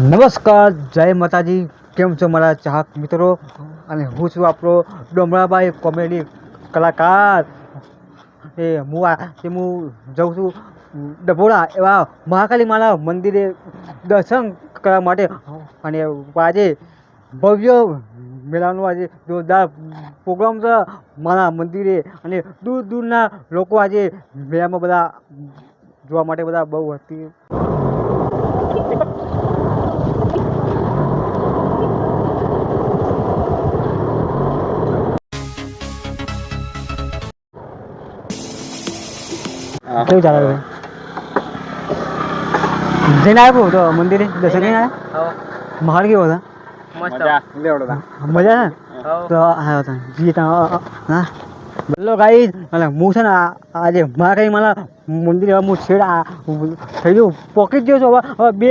નમસ્કાર, જય માતાજી. કેમ છો મારા ચાહક મિત્રો? અને હું છું આપણો ડોમરાભાઈ કોમેડી કલાકાર. એ હું આ એ હું જાઉં છું ડભોળા એવા મહાકાલી માના મંદિરે દર્શન કરવા માટે. અને આજે ભવ્ય મેળાનો આજે જોરદાર પ્રોગ્રામ છે મારા મંદિરે. અને દૂર દૂરના લોકો આજે મેળામાં બધા જોવા માટે બધા બહુ હતી. કેવું ચાલે છે? જઈને આવ્યો તો મંદિરે? દર્શન કરીને આવ્યા? મહાલ કેવો હતો. મજા છે તો આવ્યો હતો જી ત્યાં હા. બોલો ગાઈ અને હું છે ને આજે મારા કઈ મારા મંદિર હવે હું છેડ થઈ ગયું. પોકેટ ગયો છું. હવે હવે બે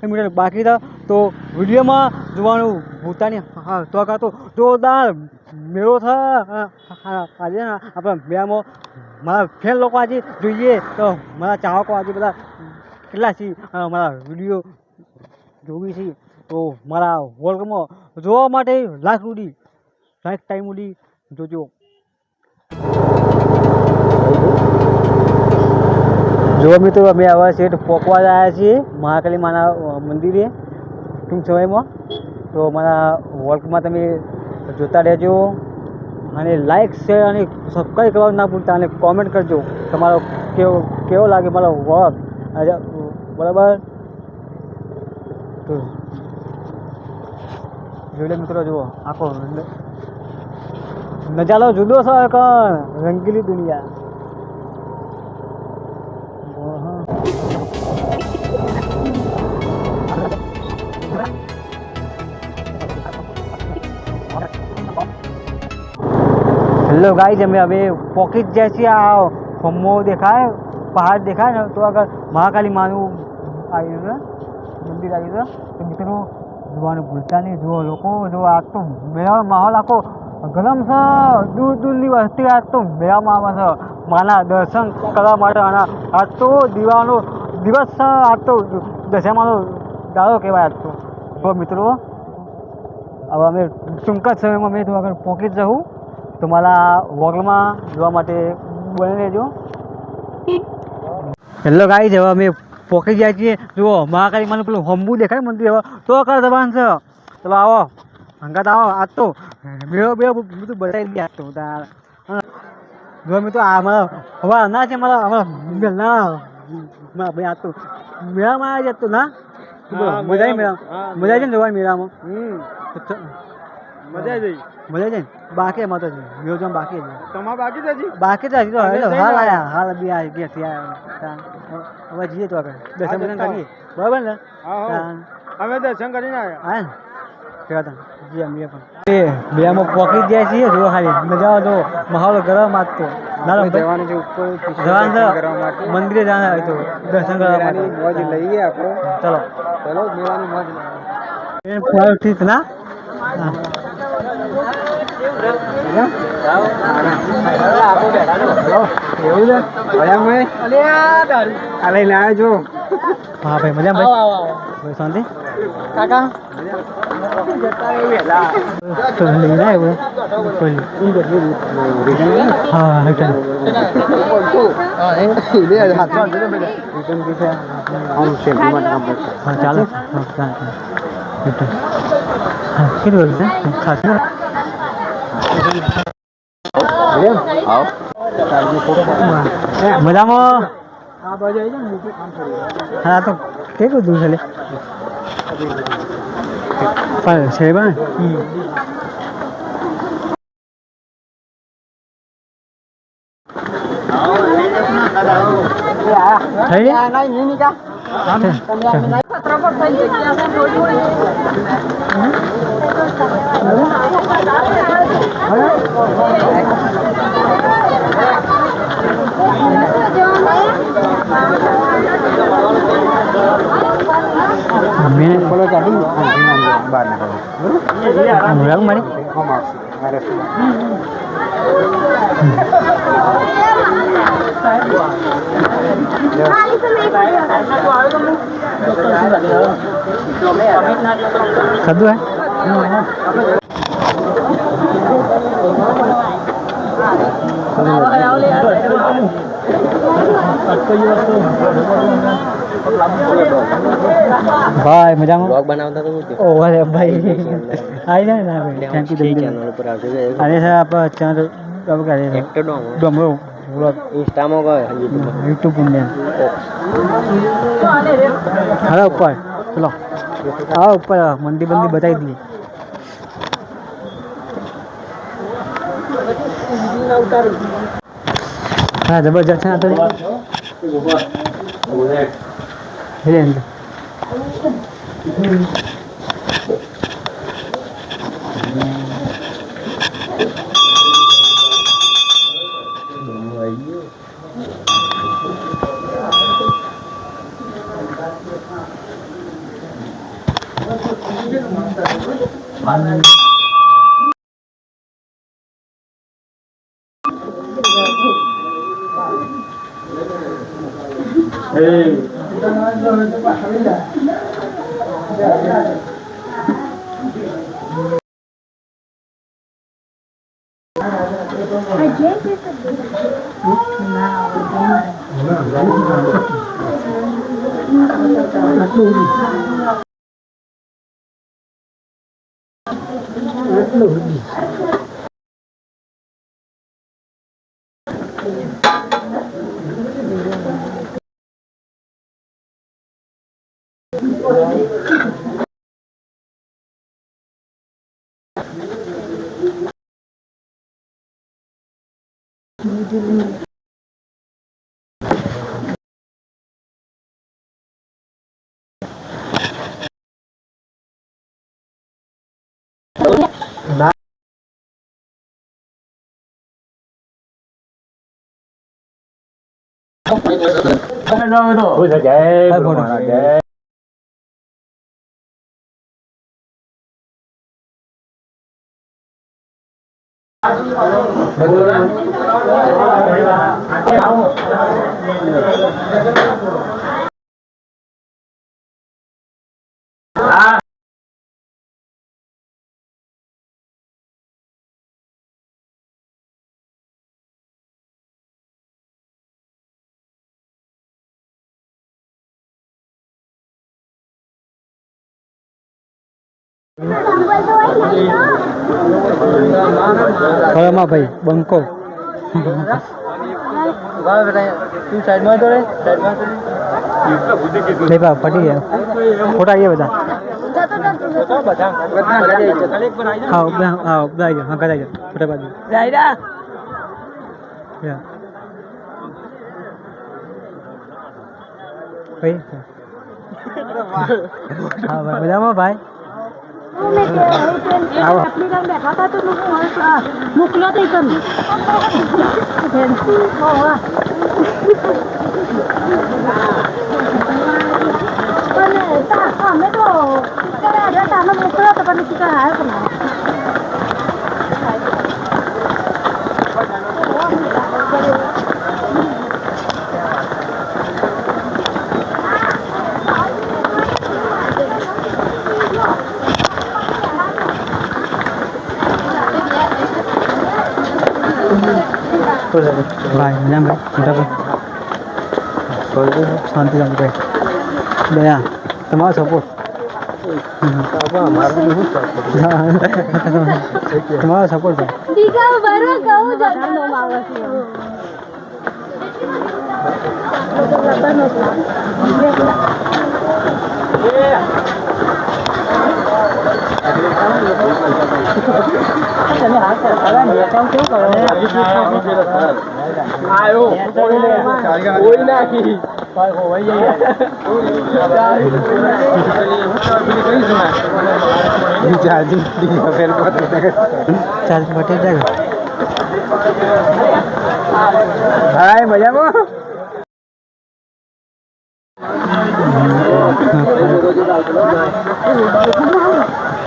કિલોમીટર બાકી હતા. તો વિડીયોમાં જોવાનું ભૂતાની હા તો કાં તો જોરદાર મેળો થયો આજે આપણે મેળામાં મારા ફેન લોકો આજે જોઈએ, તો મારા ચાહકો આજે બધા કેટલા છે મારા વીડિયો જોવી છે. તો મારા વર્ગમાં જોવા માટે લાખ રૂડી લાખ ટાઈમ સુધી જોજો. જો મિત્રો, અમે આવા સેટ પોકવા આવ્યા છીએ, મહાકાલી માના મંદિરે ટૂંક સમયમાં. તો મારા વર્કમાં તમે જોતા રહેજો અને લાઇક શેર અને સબસ્ક્રાઈબ કરવા ના ભૂલતા અને કોમેન્ટ કરજો. તમારો કેવો કેવો લાગે મારો વર્ક બરાબર? તો જોઈ મિત્રો, જુઓ, આખો નજારો જુદો છે કણ રંગીલી દુનિયા. હેલો ગાઈઝ, અમે હવે પોકેટ જાય છે આ ખમ્મો દેખાય, પહાડ દેખાય ને, તો આગળ મહાકાલી માનું આવ્યું છે. મંદિર આવ્યું છે. તો મિત્રો, જોવાનું ભૂલતા નહીં. જુઓ લોકો જો આ તો મેળાનો માહોલ આખો ગરમ છે. દૂર દૂરની વસ્તી આ તો મેળામાં આવે છે. માના દર્શન કરવા માટે અને આ તો દીવાનો દિવસ છે. આ તો દશામાનો દાડો કહેવાય આજ તો. મિત્રો, હવે અમે ટૂંકા સમયમાં મેં તો આગળ પહોંચી જવું. તો મારા વોગલમાં જોવા માટે બની રહેજો હેલો ગાઈ હવે અમે પોકી ગયા છીએ. જુઓ મહાકાળી માનું પેલું હંબુ દેખાય મંદિર હવે. તો કર દબાણ છે. ચલો આવો. હંગાત આવો. આજ તો મેળો બે બધું બતાવી દે આજ તો તાર હા. જો મિત્રો આ મારા હવે ના છે મારા અમારા મેળા ભાઈ આજ તો મેળામાં આવ્યા જ તો ના. મજા આવી મેળા મજા આવી છે ને જોવાની મેળામાં? તો મજા આવી મજા આવી બાકી એમાં તો મ્યુઝિયમ બાકી છે. બાકી છે હજી? તો હજી તો તો હાલ આયા. હાલ બી આ ગયા થયા હવે જઈએ તો આગળ. દર્શન કરીએ બરાબર ને? હા હા. તાન. અમે દર્શન કરીને આવ્યા હા કેવા તા જી અમે પણ. એ બેમાં પોકી જાય છીએ જો ખાલી. મજા જો માહોલ ગરમ છે છે. માટે. મંદિરે જવાના હોય તો દર્શન કરવા મોજ માટે. લઈએ આપણે. ચલો. ચલો મેળાની મોજ ઠીક ના. એવું છે ભયામય? આ લઈને આવ્યા છો હા ભાઈ મજા ભાઈ શાંતિ ચાલો. કેટલું મજામાં આ બાજુ આવી જાઓ ને, બીજું કામ થોડું. હા તો કેટલું દૂર છે લે પણ છે પણ થઈ ગયા મેં ફોલો દે બહાર ના રંગ મારી હોમ. સદુ હે? ભાઈ મજામાં? બ્લોગ બનાવતા તો શું ઓ અરે ભાઈ. આઈ ના ના ભાઈ. થેન્ક યુ યુ ઉપર આવશે અરે સર આપણે ચેનલ કબ કરે એક્ટર નો ડમરો વ્લોગ ઇન્સ્ટામાં ગયો યુટ્યુબ યુટ્યુબ ઇન્ડિયન હાલો ઉપર. ચલો. આવો ઉપર મંદી બંદી બતાવી દઈએ હા જબરજસ્ત છે આ તો. Hidden. Thank you. mặt lùi mặt lùi Thank you. લે અંદર. હા, ફોટો. ફળમાં ભાઈ બંકો. તું સાઈડમાં તો રે? સાઈડમાં પટી ગયા. ફોટા આવીએ બધા. હા હા બધા આવી હા કદાચ ફોટા બાજુ ભાઈ. હા ભાઈ મજામાં ભાઈ? મોકલો તો એકમ અમે તો તમે મોકલો તો પણ ભાઈ મજામાં ભાઈ મોટા શાંતિ શાંતિ. ભાઈ દયા તમારો સપોર્ટ તમારો સપોર્ટ ભાઈ દીકા બરો કહું જતો આયો કોઈ નાખી ચાર્જિંગ ચાલ પટી જાય ભાઈ મજામાં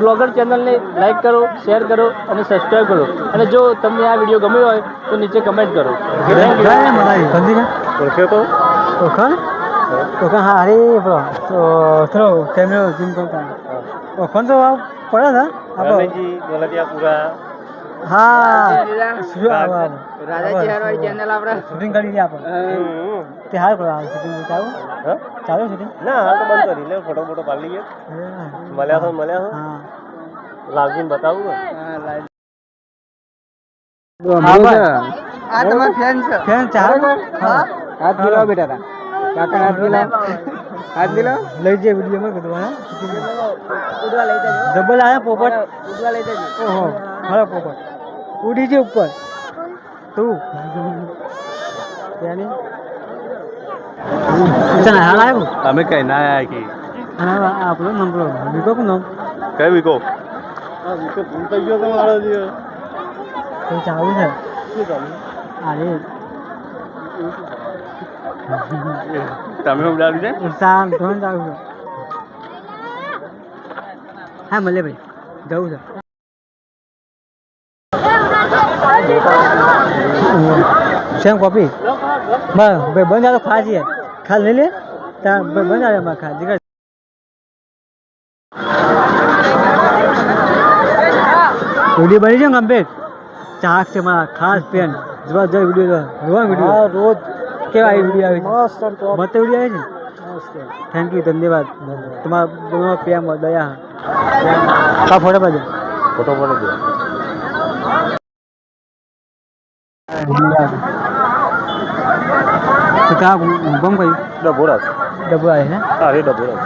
બ્લોગર ચેનલને લાઇક કરો શેર કરો અને સબસ્ક્રાઈબ કરો. અને જો તમને આ વીડિયો ગમ્યો હોય તો નીચે કમેન્ટ કરો. ઓળખ્યો તો? હા. અરે પેલો તો થોડો કેમેરો ઝૂમ કરતા. ઓળખાણ તો પડે ને આપણો દોલતિયાપુરા હા. રાજાજી હારવાડી ચેનલ આપણે શૂટિંગ કરી દે આપણે તે હાર કરો શૂટિંગ ચાલુ? ચાલુ શૂટિંગ ના હાલ તો બંધ કરી લે ફોટો ફોટો પાડી લઈએ. મળ્યા છો મળ્યા હા. બતાવું હા ભાઈ. આ તમારા ફેન છે. ફેન ચાલો હા? હાથ મિલાવો બેટા કાકા હાથ મિલાવો. હાથ મિલાવો. લઈ જાય વિડીયોમાં કીધું હા? ઉડવા લઈ જજો. ડબલ આયા પોપટ? ઉડવા લઈ જજો. ઓહો હા પોપટ. ઉડી છે ઉપર. તું. ત્યાંની? ચાલ હાલ આવ્યો? તમે કઈ ના આયા કે. હા આપણો નંબર. વિકો નું નામ? કઈ હા વિકો ફોન થઈ ગયો તમારો દિવસ તો ચાલુ છે? અરે તમે ઉડાવ્યું છે? સામ ધોન છે હા મળે ભાઈ. જવું છે. Same copy? બસ ભાઈ બંધ આવે તો ખા જઈએ ખા લઈ લે ત્યાં બંધ આવે એમાં ખા જીગર વીડિયો બની છે કમ્પ્લીટ ચાક છે મારા ખાસ પેન જબરજસ્ત વીડિયો જોવા વીડિયો. રોજ. કેવા આવી વીડિયો આવે છે? મસ્ત વીડિયો આવે છે થેન્ક યુ ધન્યવાદ. તમારા તમારો પ્રેમ દયા. કા ફોટો પાડો ફોટો પાડો દે તો કા બમ કઈ ડબોરા ડબોરા હે અરે ડબોરા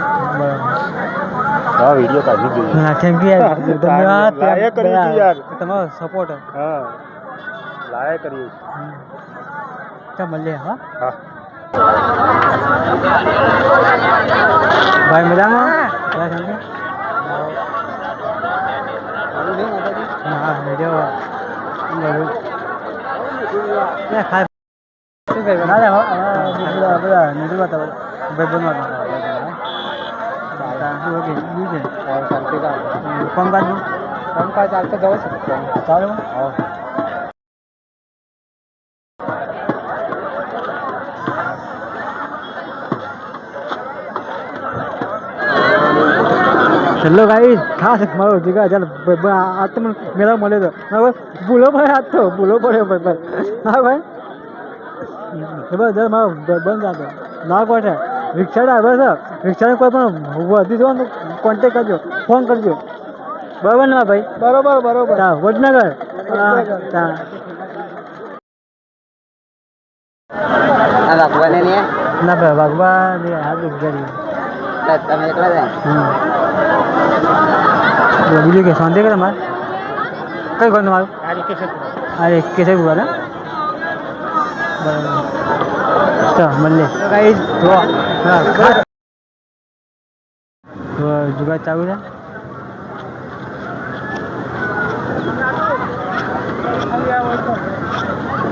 હા વીડિયો કાઢી જોઈએ હા થેન્ક યુ યાર. ધન્યવાદ. લાયક કરી યાર. તમારો સપોર્ટ હા. લાયા કરીએ ચાલ મળીએ હા હા ભાઈ મજામાં ભાઈ શાંતિ હા વીડિયો ના ખાય શું કહે ના ના બધા બધા નીકળ હતા ભાઈ બનવા ઓકે બીજું પંકાજનું પંકા ચાલતો જવો છે ચાલો હેલો ગાઈ ખાસ મારો જીગા ચાલ આ મને મેળા મળે તો. હવે ભૂલો પડે આજ તો ભૂલો પડ્યો ભાઈ ભાઈ. હા ભાઈ. જબરદસ્ત મારો બંધ જાતો ના પડે રિક્ષા ડ્રાઈવર છે. રિક્ષાને કોઈ પણ વધી જવાનું કોન્ટેક કરજો. ફોન કરજો. બરાબર ને ભાઈ? બરાબર બરાબર. હા વડનગર. હા ભગવાને ને ભાઈ ભગવાન હાથ તમે એકલા જાય બીજું કે શાંતિ કરે મારે? કઈ ઘર તમારું હા એક ને બરાબર તો મળીએ. કઈ જો. હા ચાલુ છે.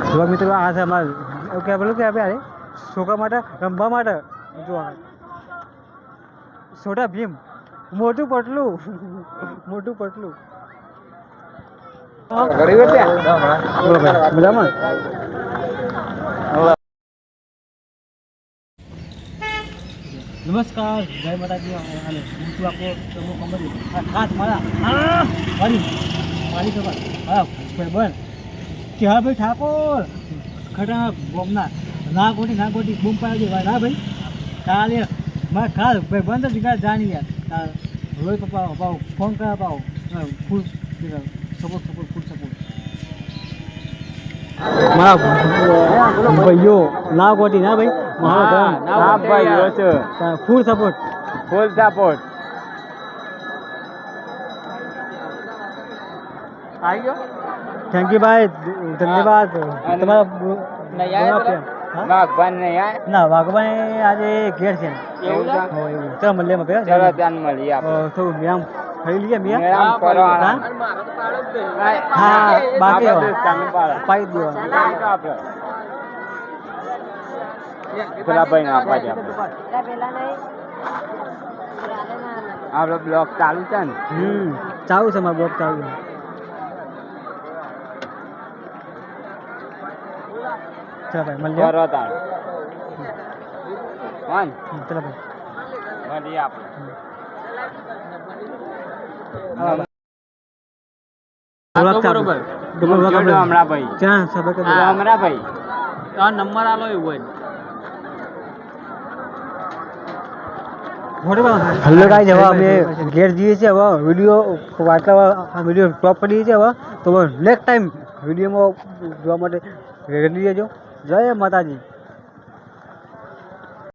જોવા મિત્રો આ છે અમારે. એવું કે પેલું કે આપણે છોકરા માટે રમવા માટે. જોવા છોટા ભીમ. મોટું પટલું. મોટું પટલું. મજામાં? નમસ્કાર. જય માતાજી. અને હું છું આપણો પ્રભુ કમરી ખાસ મારા મારી મારી ખબર. હા ભાઈબંધ કે હા ભાઈ ઠાકોર. ખટા બોમના ના ગોટી ના ગોટી બૂમ પાડી ના ભાઈ. કાલે મારે ખાસ ભાઈ બંધ જગ્યા જાણી યાર. રોહિત પપ્પા અપાવો ફોન કરા અપાવો full support support full support મારા ભાઈઓ ના ગોટી ના ભાઈ મારો ભાઈ ફૂલ સપોર્ટ ફૂલ સપોર્ટ આવી ગયો થેન્ક યુ ભાઈ. ધન્યવાદ. તમારા નહીં આ? ના વાઘભાઈ આજે ઘેર છે. એવું છે? એવું. ચાલો મળીએ અમે ભેગા. ત્યાં મળીએ આપણે. થોડું મ્યામ ખાઈ લઈએ મ્યામ મેળામાં હા? હા, બાકી. પાઈ આપણે. પેલા આપવા છે આપણો. બ્લોક ચાલુ છે ને? હમ ચાલુ છે મારો બ્લોક ચાલુ. છે ચાલો ભાઈ મળીએ. ફરો તાણ. વાન ચાલો ભાઈ. આપણે. બરોબર. હમણાં ભાઈ. ત્યાં સભા હમણાં ભાઈ. આ નંબર આલો એવું હોય. હેલો ગાઈઝ હવે અમે ઘેર જઈએ છીએ હવે વીડિયો વાર્તા વીડિયો સ્ટોપ કરીએ છીએ હવે. તો નેક્સ્ટ ટાઈમ વિડીયોમાં જોવા માટે રેડી રહેજો. જય માતાજી.